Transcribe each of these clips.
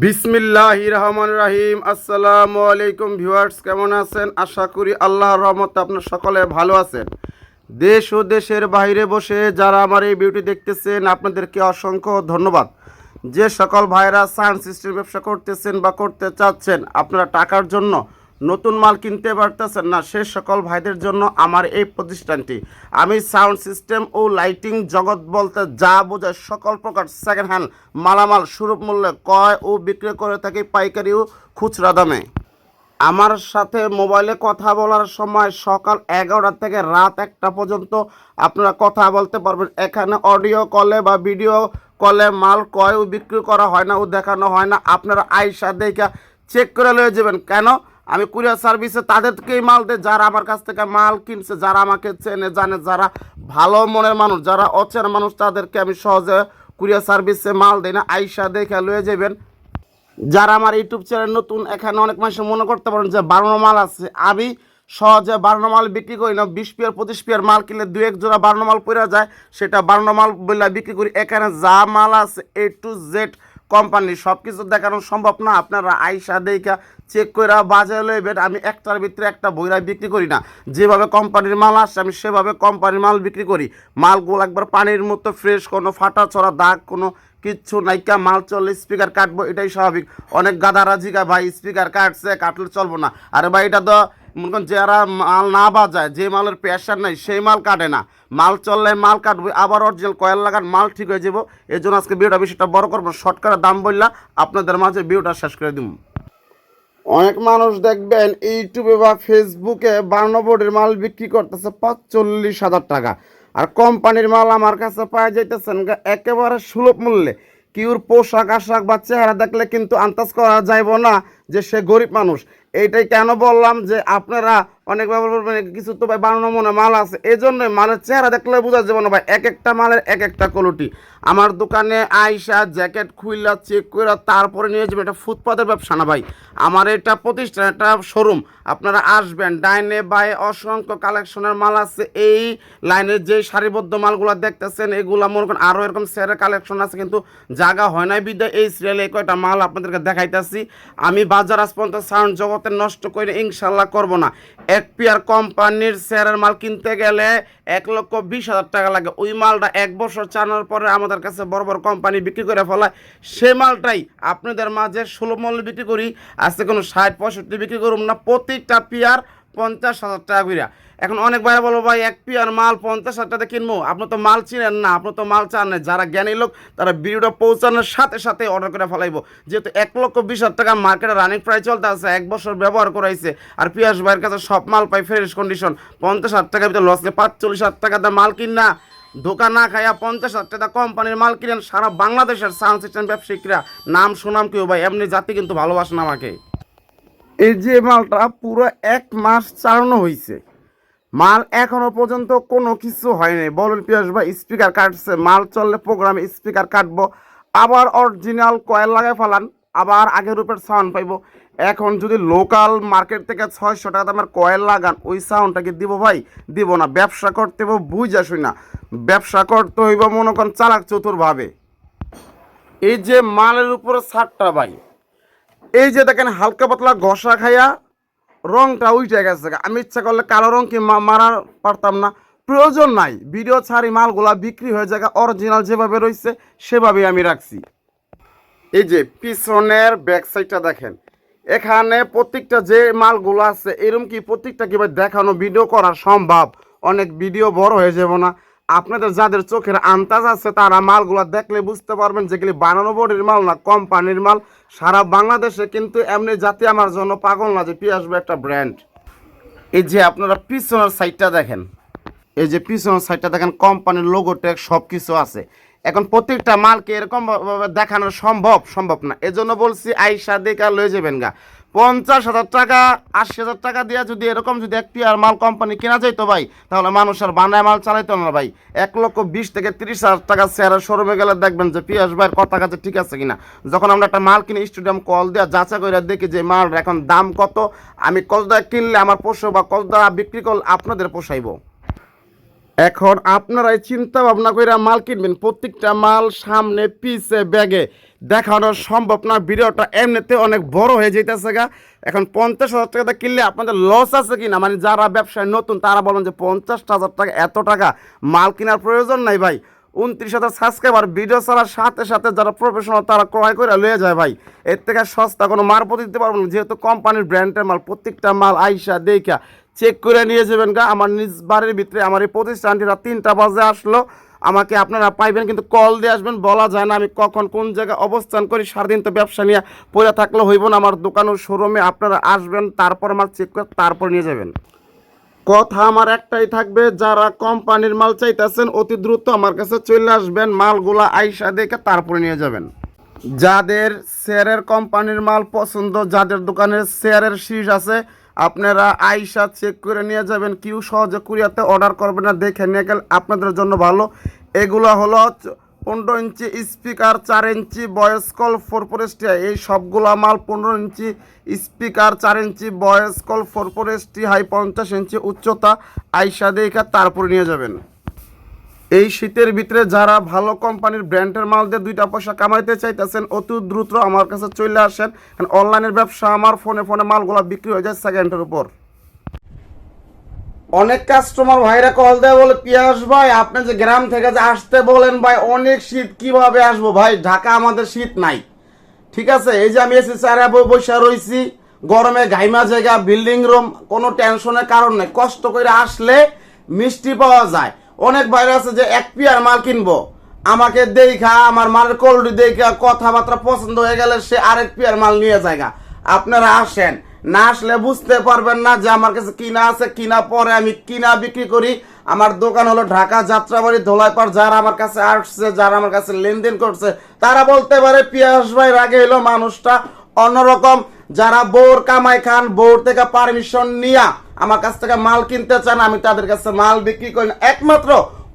বিসমিল্লাহ রহমান রাহিম। আসসালামু আলাইকুম ভিউয়ার্স, কেমন আছেন? আশা করি আল্লাহর রহমতে আপনার সকলে ভালো আছেন। দেশ ও দেশের বাইরে বসে যারা আমার এই বিউটি দেখতেছেন, আপনাদেরকে অসংখ্য ধন্যবাদ। যে সকল ভাইরা সায়েন্স সিস্টেম ব্যবসা করতেছেন বা করতে চাচ্ছেন, আপনারা টাকার জন্য নতুন মাল কিনতে পারতেছেন না। সে সকল ভাইদের জন্য আমার এই প্রতিষ্ঠানটি। আমি সাউন্ড সিস্টেম ও লাইটিং জগৎ বলতে যা বোঝায় সকল প্রকার সেকেন্ড হ্যান্ড মালামাল সুরূপ মূল্যে ক্রয় ও বিক্রয় করে থাকি পাইকারি ও খুচরা দামে। আমার সাথে মোবাইলে কথা বলার সময় সকাল এগারোটা থেকে রাত একটা পর্যন্ত আপনারা কথা বলতে পারবেন। এখানে অডিও কলে বা ভিডিও কলে মাল ক্রয় ও বিক্রি করা হয় না ও দেখানো হয় না। আপনারা আইসা দেখা চেক করে লয়ে যাবেন। কেন? আমি কুরিয়ার সার্ভিসে তাদেরকেই মাল দেয় যারা আমার কাছ থেকে মাল কিনছে, যারা আমাকে চেনে, জানে, যারা ভালো মনের মানুষ, যারা অচেনা মানুষ, তাদেরকে আমি সহজে কুরিয়ার সার্ভিসে মাল দিই না। আইসা দেখে লয়ে যাবেন যারা আমার ইউটিউব চ্যানেল নতুন, এখানে অনেক মানুষ মনে করতে পারেন যে বারোনো মাল আছে। আমি সহজে বারোনো মাল বিক্রি করি না। বিশ পিয়ার, পঁচিশ পিয়ার মাল কিনলে দু এক জোড়া বারোনো মাল পড়ে যায়। সেটা বারোনো মাল বলে বিক্রি করি। এখানে যা মাল আছে এ টু জেড কোম্পানি সব কিছু দেখানো সম্ভব না। আপনারা আইসা দেখা চেক করে বাজারে লইবেন আমি একটার ভিতরে একটা বইরা বিক্রি করি না। যেভাবে কোম্পানির মাল আসছে, আমি সেভাবে কোম্পানির মাল বিক্রি করি। মালগুলো একবার পানির মতো ফ্রেশ কোনো ফাটা ছড়া, দাগ, কোনো কিচ্ছু নাইকা মাল চললে স্পিকার কাটবো, এটাই স্বাভাবিক। অনেক গাদারা জিগা, ভাই স্পিকার কাটছে, কাটলে চলবো না। আরে ভাই, এটা তো মনে করেন যারা মাল না বাজায়, যে মালের প্রেশার নাই, সেই মাল কাটে না। মাল চললে মাল কাটবে, আবার অরিজিনাল কয়েল লাগান, মাল ঠিক হয়ে যাব। এই জন্য আজকে ভিডিওটা বেশিটা বড় করব শর্টকাটের দাম বললা, আপনাদের মাঝে ভিডিওটা শেষ করে দিব অনেক মানুষ দেখবেন ইউটিউবে বা ফেসবুকে বান্ন বোর্ডের মাল বিক্রি করতেছে পাঁচচল্লিশ হাজার টাকা। আর কোম্পানির মাল আমার কাছে পাওয়া যাইতেছেন একেবারে সুলভ মূল্যে। কিউর পোশাক আশাক বা চেহারা দেখলে কিন্তু আন্দাজ করা যাইব না যে সে গরিব মানুষ। এইটাই কেন বললাম যে আপনারা অনেক ব্যাপার বলবেন কিছু তো ভাই বানানো মনে মাল আছে। এই জন্যই মালের চেহারা দেখলে বোঝা যাবে না ভাই এক একটা মালের এক একটা কোয়ালিটি আমার দোকানে আইসা জ্যাকেট খুইলা চেক করে তারপরে নিয়ে যাবে, এটা ফুটপাতের ব্যবসা না ভাই। আমার এটা প্রতিষ্ঠান, একটা শোরুম আপনারা আসবেন। ডাইনে বাই অসংখ্য কালেকশনের মাল আছে। এই লাইনের যে সারিবদ্ধ মালগুলো দেখতেছেন, এগুলো মনে করেন আরও এরকম সেরের কালেকশন আছে, কিন্তু জায়গা হয় নাই বিদ্যায় এই সিরিয়ালে কয়টা মাল আপনাদেরকে দেখাইতেছি। আমি বাজার আসপন্ত সাউন্ড জগতে নষ্ট করে ইনশাল্লাহ করব না। এক পিয়ার কোম্পানির শেয়ারের মাল কিনতে গেলে এক লক্ষ বিশ হাজার টাকা লাগে। ওই মালটা এক বছর চালানোর পরে আমাদের কাছে বড় বড় কোম্পানি বিক্রি করে ফেলায়। সে মালটাই আপনাদের মাঝে ষোলো মূল্যে বিক্রি করি, আজকে কোনো ষাট পঁয়ষট্টি বিক্রি করুন না। প্রতিটা পিয়ার পঞ্চাশ হাজার টাকা করিয়া এখন অনেক ভাই বলব, ভাই, এক পিয়ার মাল পঞ্চাশ হাজার টাকা কিনবো? আপনি তো মাল চিনেন না, আপনি তো মাল চান না। যারা জ্ঞানী লোক, তারা ভিডিওটা পৌঁছানোর সাথে সাথে অর্ডার করে ফেলাইবো। যেহেতু এক লক্ষ বিশ হাজার টাকা মার্কেটে রানিং প্রাইস চলতে আছে, এক বছর ব্যবহার করাইছে, আর পিয়াস ভাইয়ের কাছে সব মাল পাই ফ্রেশ কন্ডিশন পঞ্চাশ হাজার টাকা ভিতরে লস পাঁচচল্লিশ হাজার টাকা দিয়ে মাল কিন না। দোকান না খাইয়া পঞ্চাশ হাজার টাকা কোম্পানির মাল কিনেন, সারা বাংলাদেশের সাউন্ড সিস্টেম ব্যবসায়িকরা। নাম সুনাম কেউ ভাই, এমনি জাতি কিন্তু ভালোবাসেন আমাকে। এই যে মালটা পুরো এক মাস চালানো হয়েছে মাল এখনও পর্যন্ত কোনো কিছু হয়নি বলুন পিয়াস ভাই, স্পিকার কাটছে মাল চললে প্রোগ্রামে স্পিকার কাটবো, আবার অরিজিনাল কয়েল লাগাই ফেলান, আবার আগের রূপের সাউন্ড পাইবো। এখন যদি লোকাল মার্কেট থেকে ছয়শো টাকা দামের কয়েল লাগান, ওই সাউন্ডটাকে দিব ভাই? দিব না, ব্যবসা করতে হইব, বুঝা শুই না। ব্যবসা করতে হইব মনে করেন চালাক চতুরভাবে এই যে মালের উপরে ছাড়টা ভাই এই যে দেখেন হালকা পাতলা ঘষা খাইয়া রংটা উঠে গেছে আমি ইচ্ছা করলে কালো রং কি মারার পারতাম না। প্রয়োজন নাই। ভিডিও ছাড়ি মালগুলা বিক্রি হয়ে যায় অরিজিনাল যেভাবে রয়েছে সেভাবেই আমি রাখছি। এই যে পিছনের ব্যাক সাইডটা দেখেন। এখানে প্রত্যেকটা যে মালগুলো আছে এরকম কি প্রত্যেকটা কি দেখানো ভিডিও করা সম্ভব? অনেক ভিডিও বড় হয়ে যাব না। আপনাদের যাদের চোখের আন্তাজ আছে, তারা মালগুলো দেখলে বুঝতে পারবেন যেগুলি বানানো বোর্ডের মাল না, কোম্পানির মাল। সারা বাংলাদেশে কিন্তু এমনি জাতি আমার জন্য পাগল না যে পিয়াসবে একটা ব্র্যান্ড এই যে আপনারা পিছনের সাইডটা দেখেন, এই যে পিছনের সাইডটা দেখেন, কোম্পানির লোগো সব কিছু আছে। এখন প্রত্যেকটা মালকে এরকম ভাবে দেখানো সম্ভব সম্ভব না। এজন্য বলছি, আইসা দেখা লয়ে যাবেন গা। পঞ্চাশ হাজার টাকা, আশি হাজার টাকা দিয়ে যদি এরকম যদি এক পিয়ার মাল কোম্পানি কেনা যাইতো ভাই, তাহলে মানুষ আর বানায় মাল চালাইতো না ভাই। এক লক্ষ বিশ থেকে তিরিশ হাজার টাকা শেয়ারের শোরুমে গেলে দেখবেন যে পিয়াস ভাইয়ের কথা কাছে ঠিক আছে কিনা। যখন আমরা একটা মাল কিনে স্টুডিয়াম কল দেওয়া যাচা করে দেখি যে মাল এখন দাম কত, আমি কত কিনলে আমার পোষো বা কত বিক্রি করলে আপনাদের পোষাইবো। এখন আপনারাই চিন্তা ভাবনা করে মাল কিনবেন। প্রত্যেকটা মাল সামনে, পিছে, ব্যাগে। দেখানো সম্ভব না, ভিডিওটা এমনিতে অনেক বড় হয়ে যেতেছে গা। এখন পঞ্চাশ হাজার টাকা কিনলে আপনাদের লস আছে কি না মানে যারা ব্যবসায় নতুন, তারা বলেন যে পঞ্চাশ হাজার টাকা, এত টাকা মাল কেনার প্রয়োজন নাই ভাই। উনত্রিশ হাজার সাবস্ক্রাইবার ভিডিও ছাড়ার সাথে সাথে যারা প্রফেশনাল তারা ক্রয় করে লয়ে যায় ভাই। এর থেকে সস্তা কোনো মারপত দিতে পারব না, যেহেতু কোম্পানির ব্র্যান্ডের মাল, প্রত্যেকটা মাল আইসা দেখা চেক করে নিয়ে যাবেন গা। আমার নিজ বাড়ির ভিতরে, আমার এই প্রতিষ্ঠানটি রাত তিনটা বাজে আসলো। আমাকে আপনারা পাইবেন, কিন্তু কল দিয়ে আসবেন, বলা যায় না আমি কখন কোন জায়গায় অবস্থান করি। সারাদিন তো ব্যবসা নিয়ে পড়ে থাকলে হইব না, আমার দোকান ও শোরুমে আপনারা আসবেন, তারপর আমার চেক করে তারপর নিয়ে যাবেন। কথা আমার একটাই থাকবে, যারা কোম্পানির মাল চাইতেছেন, অতি দ্রুত আমার কাছে চলে আসবেন, মালগুলা আইসা দেখে তারপরে নিয়ে যাবেন। যাদের শেয়ারের কোম্পানির মাল পছন্দ, যাদের দোকানের শেয়ারের শীষ আছে আপনারা আইসা চেক করে নিয়ে যাবেন, কিউ সহজে কুরিয়াতে অর্ডার করবেন না, দেখে নিয়ে গেলে আপনাদের জন্য ভালো। এগুলো হলো পনেরো ইঞ্চি স্পিকার চার ইঞ্চি বয়েস কল ফোর ফোরেস্টিয়া এই সবগুলো মাল পনেরো ইঞ্চি স্পিকার চার ইঞ্চি বয়েস কল ফোর ফোরেস্টি হাই পঞ্চাশ ইঞ্চি উচ্চতা, আইসা দেখা তারপরে নিয়ে যাবেন। এই শীতের ভিতরে যারা ভালো কোম্পানির ব্র্যান্ডের মাল দিয়ে দুইটা পয়সা কামাইতে চাইতেছেন, অতি দ্রুত আমার কাছে চলে আসেন। কারণ অনলাইনের ব্যবসা, আমার ফোনে ফোনে মালগুলো বিক্রি হয়ে যায় সেকেন্ডের উপর। অনেক কাস্টমার ভাইরা কল দেয়, বলে, পিয়াস ভাই, আপনি যে গ্রাম থেকে যে আসতে বলেন ভাই, অনেক শীত, কীভাবে আসব ভাই? ঢাকা আমাদের শীত নাই। ঠিক আছে? এই যে আমি এসি চারে বৈশা রয়েছি গরমে ঘাইমা জায়গা বিল্ডিং রুম কোনো টেনশনের কারণ নেই। কষ্ট করে আসলে মিষ্টি পাওয়া যায়। অনেক বাইরে আছে যে এক পিয়ার মাল কিনবো। আমাকে দেখা, আমার মালের কোল্ডি দেখা, কথাবার্তা পছন্দ হয়ে গেলে সে আরেক পিয়ার মাল নিয়ে জায়গা আপনারা আসেন, না আসলে বুঝতে পারবেন না যে আমার কাছে কিনা আছে, কিনা পরে আমি কিনা বিক্রি করি। আমার দোকান হলো ঢাকা যাত্রাবাড়ি ধোলাইপাড়, যারা আমার কাছে আসছে, যারা আমার কাছে লেনদেন করছে, তারা বলতে পারে, পিয়াস ভাই, রাগে হলো মানুষটা। অন্যরকম যারা বোর কামাই খান, বোর থেকে পারমিশন নিয়া আমার কাছ থেকে মাল কিনতে চান, আমি তাদের কাছে মাল বিক্রি করি না। একমাত্র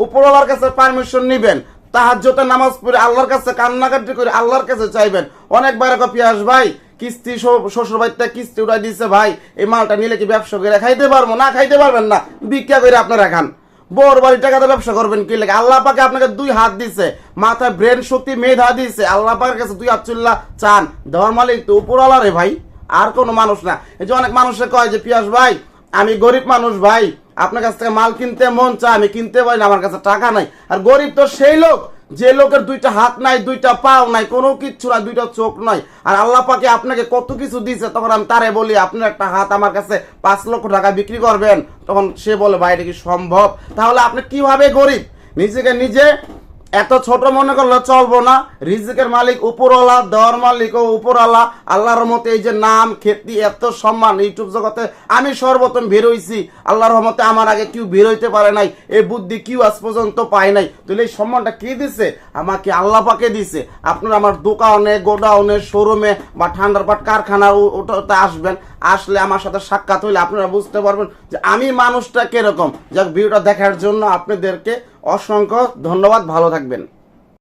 উপরওয়ালার কাছে পারমিশন নিবেন। তাহাজ্জতে নামাজ পড়ে আল্লাহর কাছে কান্নাকাটি করে আল্লাহর কাছে চাইবেন। অনেক বাইরে পিয়াস ভাই, কিস্তি শ্বশুর বাড়িতে কিস্তি উঠাই দিচ্ছে ভাই, এই মালটা নিলে কি ব্যবসা করে খাইতে পারব? না, খাইতে পারবেন না। ভিক্ষা করে আপনারা খান। বড় বাড়ি টাকাতে ব্যবসা করবেন কি লাগে? আল্লাহ পাকে আপনাকে দুই হাত দিছে। মাথায় ব্রেন শক্তি মেধা দিছে। আল্লাহ পাকের কাছে দুই হাত চুল্লা চান। দেওয়ার মালিক তো উপরওয়ালা রে ভাই। আর কোনো মানুষ না। এই যে অনেক মানুষে কয় যে, পিয়াস ভাই, আমি গরিব মানুষ ভাই, আপনার কাছ থেকে মাল কিনতে মন চায়, আমি কিনতে পারি না, আমার কাছে টাকা নাই। আর গরিব তো সেই লোক, যে লোকের দুইটা হাত নাই, দুইটা পাও নাই, কোনো কিচ্ছু নাই, দুইটা চোখ নাই। আর আল্লাহ পাকে আপনাকে কত কিছু দিয়েছে তখন আমি তারে বলি আপনার একটা হাত আমার কাছে পাঁচ লক্ষ টাকা বিক্রি করবেন। তখন সে বলে, ভাই, এটা কি সম্ভব? তাহলে আপনি কীভাবে গরিব? নিজেকে নিজে এত ছোট মনে করলে চলবো না। রিজিকের মালিক উপরওয়ালা দর মালিক ও উপরওয়ালা। আল্লাহর মতে এই যে নাম, খ্যাতি, এত সম্মান ইউটিউব জগতে আমি সর্বপ্রথম বের হইছি। আল্লাহর রহমতে আমার আগে কেউ বের হইতে পারে নাই। এই বুদ্ধি কেউ আজ পর্যন্ত পায় নাই। তাহলে এই সম্মানটা কে দিছে? আমাকে আল্লাহ পাকে দিছে। আপনার আমার দোকানে, গোডাউনে, শোরুমে বা ঠান্ডার পাট কারখানা ওটাতে আসবেন। আসলে আমার সাথে সাক্ষাৎ হইলে আপনারা বুঝতে পারবেন যে আমি মানুষটা কীরকম। যাক, ভিডিওটা দেখার জন্য আপনাদেরকে অসংখ্য ধন্যবাদ ভালো থাকবেন।